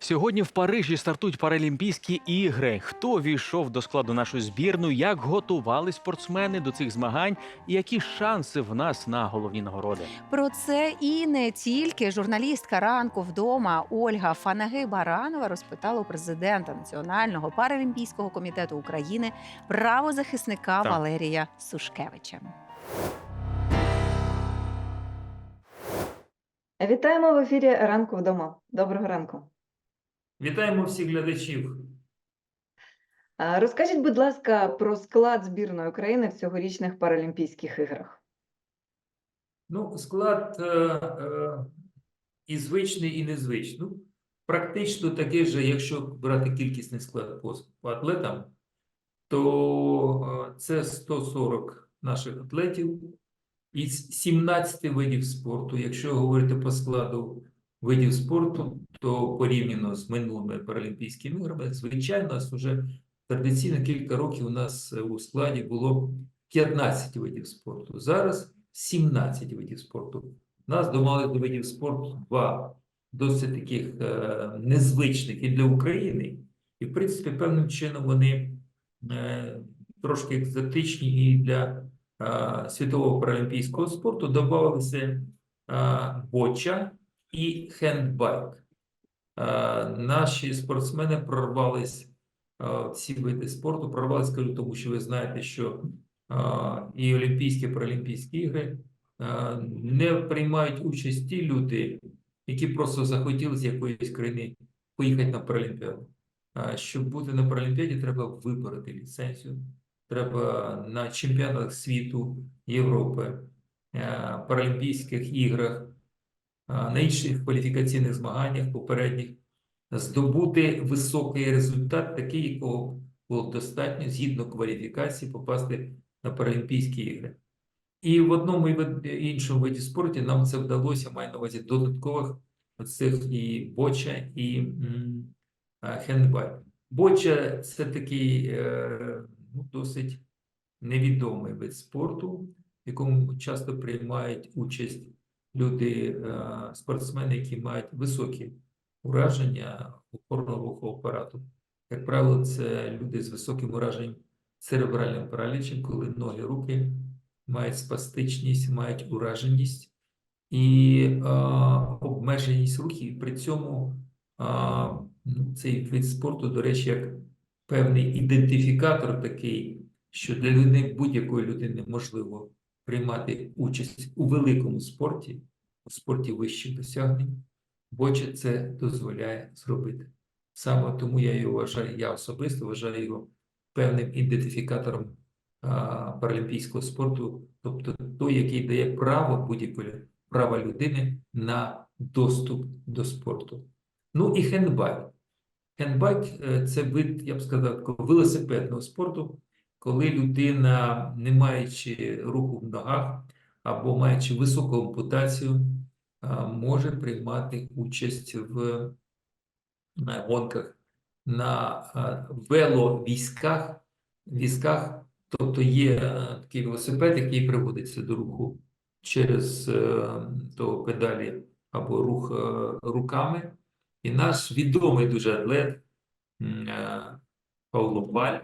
Сьогодні в Парижі стартують Паралімпійські ігри. Хто війшов до складу нашої збірної, як готували спортсмени до цих змагань, і які шанси в нас на головні нагороди? Про це і не тільки журналістка ранку вдома Ольга Фанаги Баранова розпитала у президента Національного паралімпійського комітету України правозахисника Так. Валерія Сушкевича. Вітаємо в ефірі ранку вдома. Доброго ранку. Вітаємо всіх глядачів. Розкажіть, будь ласка, про склад збірної України в цьогорічних Паралімпійських іграх. Ну, склад е, е, і звичний, і незвичний. Ну, практично такий же, якщо брати кількісний склад по, атлетам, то е, це 140 наших атлетів із 17 видів спорту. Якщо говорити по складу видів спорту, то порівняно з минулими Паралімпійськими іграми, звичайно, нас вже традиційно кілька років у нас у складі було 15 видів спорту. Зараз 17 видів спорту. Нас домали до видів спорту два досить таких е, незвичних і для України. І, в принципі, певним чином вони е, трошки екзотичні і для е, світового паралімпійського спорту. Додавалися е, боча і хендбайк. Е, наші спортсмени прорвались е, ці види спорту. Прорвались, кажу, тому що ви знаєте, що е, і Олімпійські, і Паралімпійські ігри е, не приймають участь ті люди, які просто захотіли з якоїсь країни поїхати на Паралімпіаду. Щоб бути на Паралімпіаді, треба вибороти ліцензію. Треба на чемпіонатах світу, Європи, е, Паралімпійських іграх, е, на інших кваліфікаційних змаганнях попередніх здобути високий результат, такий, якого було достатньо згідно кваліфікації попасти на Паралімпійські ігри. І в одному і іншому виді спорту нам це вдалося, маю на увазі додаткових цих і боча, і хендбайк. Боча це такий е, ну, досить невідомий вид спорту, в якому часто приймають участь люди, е, спортсмени, які мають високі ураження опорно-рухового апарату. Як правило, це люди з високим ураженням церебральним паралічем, коли ноги, руки мають спастичність, мають ураженість і е, обмеженість рухів. При цьому е, ну, цей вид спорту, до речі, як певний ідентифікатор такий, що для людини, будь-якої людини можливо приймати участь у великому спорті, у спорті вищих досягнень, боча це дозволяє зробити. Саме тому я його вважаю, я особисто вважаю його певним ідентифікатором а, паралімпійського спорту, тобто той, який дає право будь-якої права людини на доступ до спорту. Ну і хендбайк. Хендбайк е, це вид, я б сказав, велосипедного спорту, коли людина, не маючи руху в ногах або маючи високу ампутацію, може приймати участь в гонках, на веловійськах, візках, тобто є е, такий велосипед, який приводиться до руху через е, то педалі або рух е, руками. І наш відомий дуже атлет Павло Баль,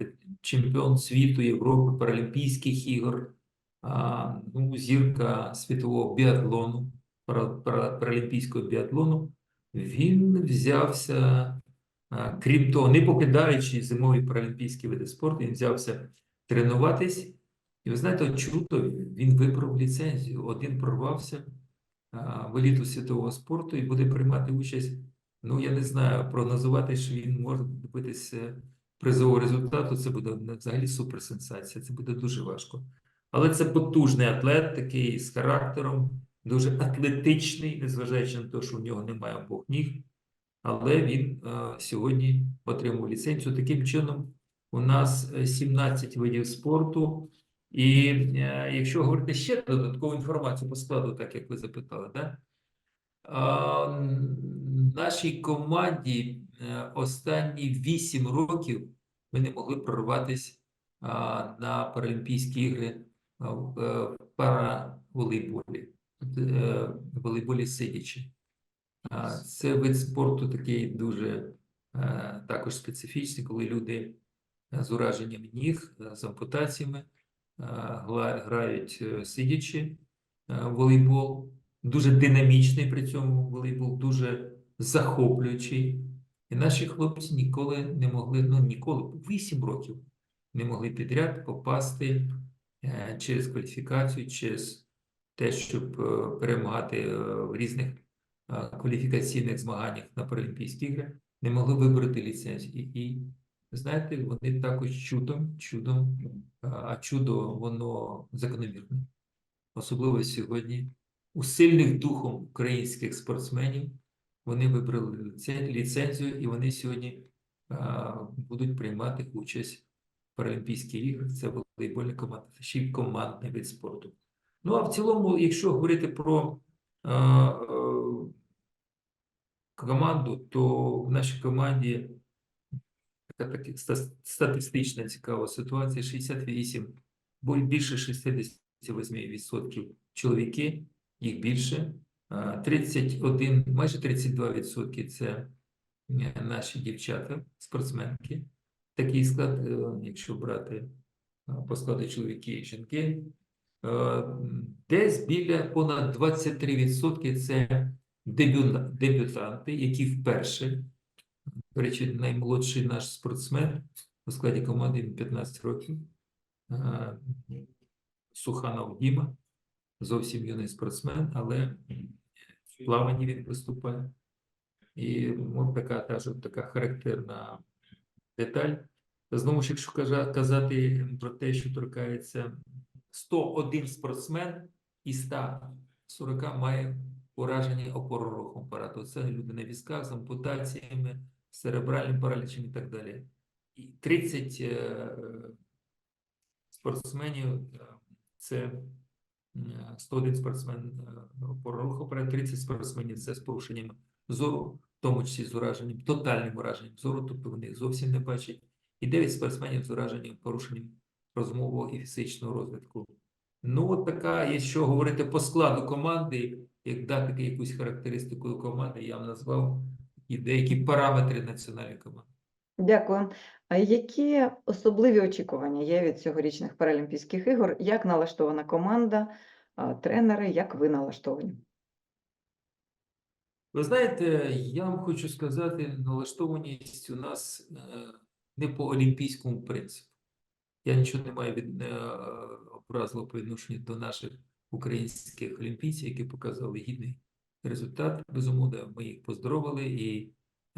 е, чемпіон світу, Європи, Паралімпійських ігор, ну, зірка світового біатлону, пара- пара- паралімпійського біатлону, він взявся, крім того, не покидаючи зимові паралімпійські види спорту, він взявся тренуватись. І ви знаєте, чудо, він вибрав ліцензію, один прорвався в еліту світового спорту і буде приймати участь. Ну, я не знаю, прогнозувати, що він може добитися призового результату, це буде взагалі суперсенсація, це буде дуже важко. Але це потужний атлет, такий з характером, дуже атлетичний, незважаючи на те, що в нього немає обох ніг. Але він е, сьогодні отримав ліцензію. Таким чином, у нас е, 17 видів спорту. І е, якщо говорити ще додаткову інформацію по складу, так як ви запитали, да? А, нашій команді е, останні 8 років ми не могли прорватися на Паралімпійські ігри в е, параволейболі, е, в волейболі сидячи. Це вид спорту такий дуже е, також специфічний, коли люди е, з ураженням ніг, е, з ампутаціями, е, грають е, сидячи е, волейбол. Дуже динамічний при цьому волейбол, дуже захоплюючий. І наші хлопці ніколи не могли, ну ніколи, 8 років не могли підряд попасти е, через кваліфікацію, через те, щоб е, перемагати е, в різних кваліфікаційних змаганнях на Паралімпійські ігри, не могли вибороти ліцензії. І знаєте, вони також чудом, чудом, а чудо воно закономірне. Особливо сьогодні у сильних духом українських спортсменів вони вибрали ліцензію і вони сьогодні а, будуть приймати участь в Паралімпійських іграх. Це волейбольна команда, це ще й командний вид спорту. Ну а в цілому, якщо говорити про а, а, команду, то в нашій команді така, така статистична цікава ситуація. 68, бо більше 68% чоловіки, їх більше. А, 31, майже 32% це е, наші дівчата, спортсменки. Такий склад, е, якщо брати е, по складу чоловіки і жінки, десь біля понад 23% це дебютанти, які вперше, до речі, наймолодший наш спортсмен у складі команди 15 років, Суханов Діма, зовсім юний спортсмен, але в він виступає. І от така теж така характерна деталь. Знову ж, якщо казати про те, що торкається 101 спортсмен із 140 має ураження опорорухом апарату. Це люди на візках з ампутаціями, з церебральним паралічем і так далі. І 30 е, спортсменів е, це е, 101 спортсмен е, опороруху апарату, 30 спортсменів це з порушенням зору, в тому числі з ураженням, тотальним ураженням зору, тобто вони зовсім не бачать, і 9 спортсменів з ураженням, порушенням розмового і фізичного розвитку. Ну, от така, якщо говорити по складу команди, як дати якусь характеристику команди, я вам назвав і деякі параметри національної команди. Дякую. А які особливі очікування є від цьогорічних Паралімпійських ігор? Як налаштована команда, тренери, як ви налаштовані? Ви знаєте, я вам хочу сказати, налаштованість у нас е, не по олімпійському принципу. Я нічого не маю від е, образливого відношенню до наших українських олімпійців, які показали гідний результат. Безумовно, ми їх поздоровили і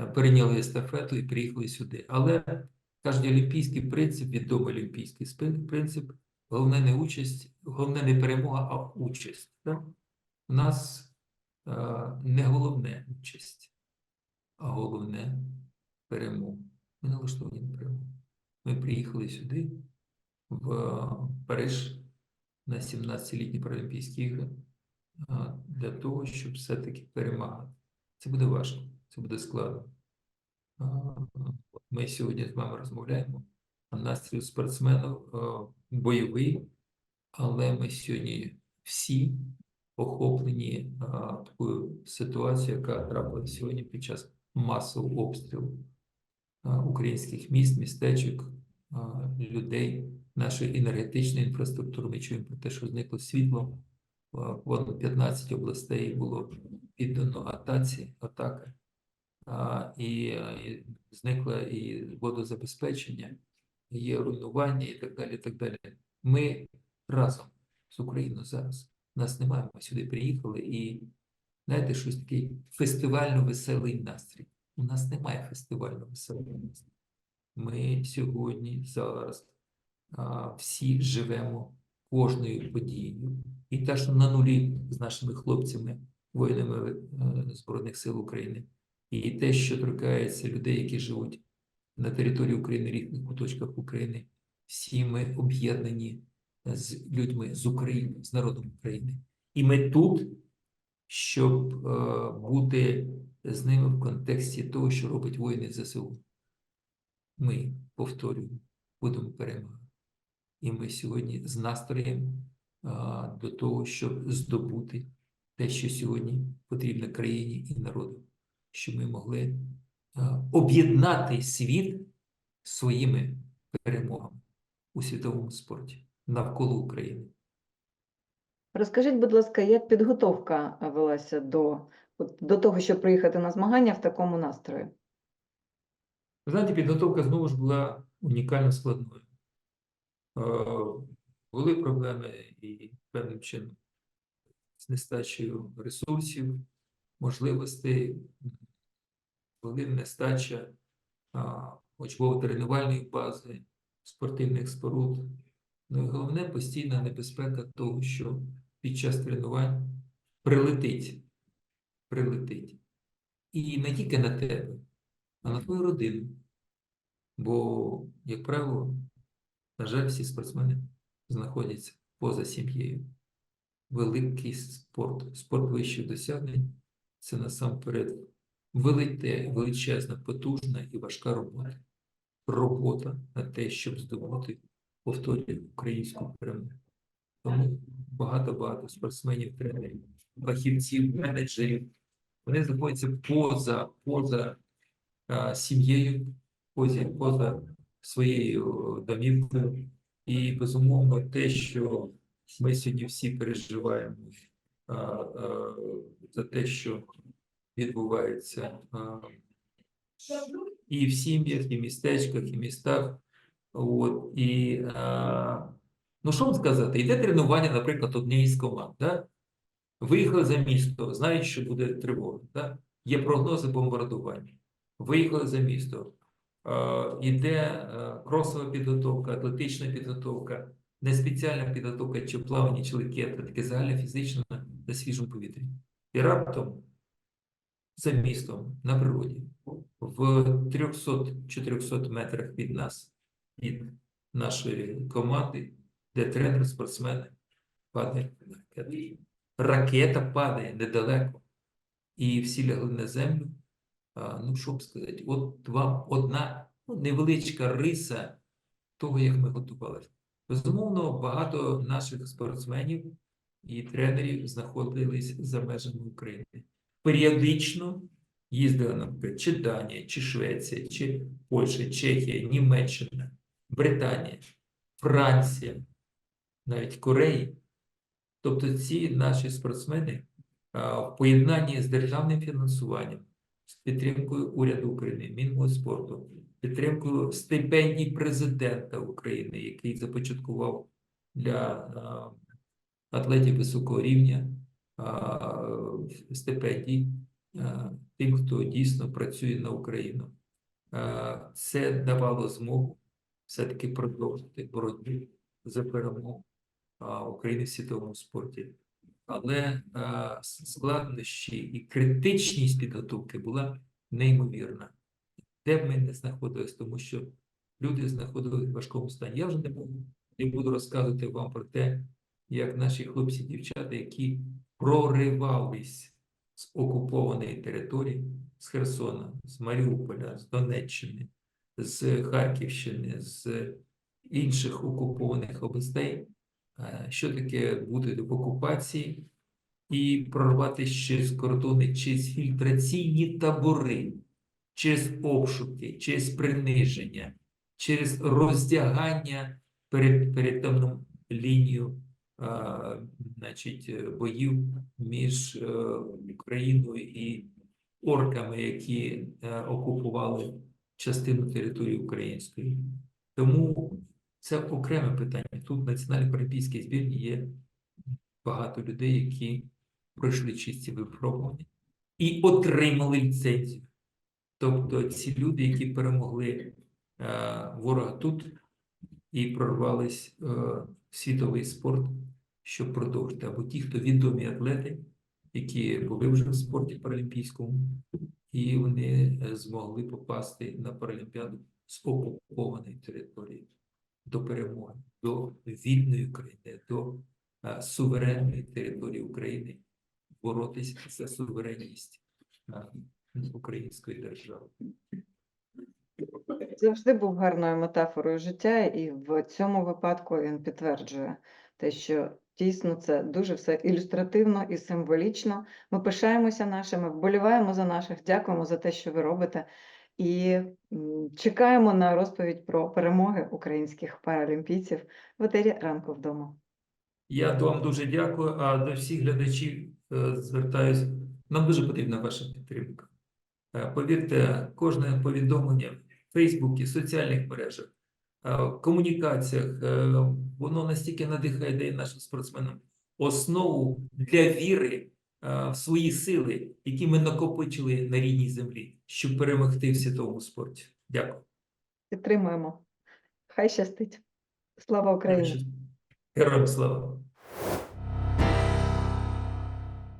перейняли естафету і приїхали сюди. Але кожен олімпійський принцип, відомий олімпійський принцип, головне не участь, головне не перемога, а участь. Так? У нас е, не головне участь, а головне перемога. Ми налаштовані на перемогу. Ми приїхали сюди, в е, Париж, на 17-літні Паралімпійські ігри, е, для того, щоб все-таки перемагати. Це буде важко, це буде складно. Ми сьогодні з вами розмовляємо, настрій спортсменів е, бойовий, але ми сьогодні всі охоплені такою ситуацією, яка трапилася сьогодні під час масового обстрілу українських міст, містечок, людей, нашої енергетичної інфраструктури. Ми чуємо про те, що зникло світло. Вон 15 областей було піддано атаці, атаки, і, і зникло і водозабезпечення, є руйнування і так далі. І так далі. Ми разом з Україною зараз. Нас немає, ми сюди приїхали і знаєте, щось такий фестивально-веселий настрій. У нас немає фестивально-веселого настрою. Ми сьогодні, зараз а, всі живемо кожною подією. І те, що на нулі з нашими хлопцями, воїнами е, Збройних сил України, і те, що торкається людей, які живуть на території України, різних куточках України, всі ми об'єднані з людьми з України, з народом України. І ми тут, щоб е, бути з ними в контексті того, що робить воїни ЗСУ. Ми, повторюємо, будемо перемагати. І ми сьогодні з настроєм а, до того, щоб здобути те, що сьогодні потрібно країні і народу, щоб ми могли об'єднати світ своїми перемогами у світовому спорті навколо України. Розкажіть, будь ласка, як підготовка е, велася до, до того, щоб приїхати на змагання в такому настрої? Ви знаєте, підготовка знову ж була унікально складною. Е, Були проблеми і певним чином з нестачею ресурсів, можливостей, були нестача а, учбово-тренувальної бази, спортивних споруд. Ну і головне постійна небезпека того, що під час тренувань прилетить, прилетить. І не тільки на тебе, а на твою родину. Бо, як правило, на жаль, всі спортсмени знаходяться поза сім'єю. Великий спорт, спорт вищих досягнень це насамперед величезна, потужна і важка робота. Робота на те, щоб здобути повторюю українську перемогу. Тому багато-багато спортсменів, тренерів, фахівців, менеджерів, вони знаходяться поза, поза сім'єю, поза, поза своєю домівкою. І безумовно те, що ми сьогодні всі переживаємо а, а, за те, що відбувається і в сім'ях, і в містечках, і містах. От, і, ну що вам сказати, йде тренування, наприклад, однієї з команд. Да? Виїхали за місто, знають, що буде тривога. Да? Є прогнози бомбардування. Виїхали за місто. Іде кросова підготовка, атлетична підготовка, не спеціальна підготовка чи плавання, чи легкі атлетики, загальна фізична на свіжому повітрі. І раптом за містом на природі в 300-400 метрах від нас, від нашої команди, де тренер, спортсмени, падає ракета. Ракета падає недалеко. І всі лягли на землю. Ну, що б сказати, от вам одна ну, невеличка риса того, як ми готувалися. Безумовно, багато наших спортсменів і тренерів знаходились за межами України. Періодично їздили, наприклад, чи Данія, чи Швеція, чи Польща, Чехія, Німеччина, Британія, Франція, навіть Корея. Тобто ці наші спортсмени в поєднанні з державним фінансуванням, з підтримкою уряду України, Мінмоспорту, підтримкою стипендій президента України, який започаткував для атлетів високого рівня стипендій тим, хто дійсно працює на Україну. Це давало змогу все-таки продовжити боротьбу за перемогу України в світовому спорті. Але складнощі і критичність підготовки була неймовірна. Де б ми не знаходились, тому що люди знаходились в важкому стані. Я вже не буду, не буду розказувати вам про те, як наші хлопці і дівчата, які проривались з окупованої території, з Херсона, з Маріуполя, з Донеччини, з Харківщини, з інших окупованих областей, е, що таке бути в окупації і прорватися через кордони, через фільтраційні табори, через обшуки, через приниження, через роздягання перед перетомну лінію а, значить, е, боїв між е, Україною і орками, які е, окупували частину території української. Тому це окреме питання. Тут в Національній паралімпійській збірні є багато людей, які пройшли чисті випробування і отримали ліцензію. Тобто ці люди, які перемогли е, ворога тут і прорвались е, в світовий спорт, щоб продовжити. Або ті, хто відомі атлети, які були вже в спорті паралімпійському, і вони е, змогли попасти на Паралімпіаду з окупованої території до перемоги, до вільної України, до е, суверенної території України, боротися за суверенність е, української держави. Завжди був гарною метафорою життя, і в цьому випадку він підтверджує те, що дійсно це дуже все ілюстративно і символічно. Ми пишаємося нашими, вболіваємо за наших, дякуємо за те, що ви робите, і чекаємо на розповідь про перемоги українських паралімпійців в етері ранку вдома. Я вам дуже дякую, а до всіх глядачів е, звертаюсь. Нам дуже потрібна ваша підтримка. Е, Повірте, кожне повідомлення в Фейсбуці, соціальних мережах, е, комунікаціях, воно настільки надихає дає нашим спортсменам основу для віри е, в свої сили, які ми накопичили на рідній землі, щоб перемогти в світовому спорті. Дякую. Підтримуємо. Хай щастить. Слава Україні! Героям слава!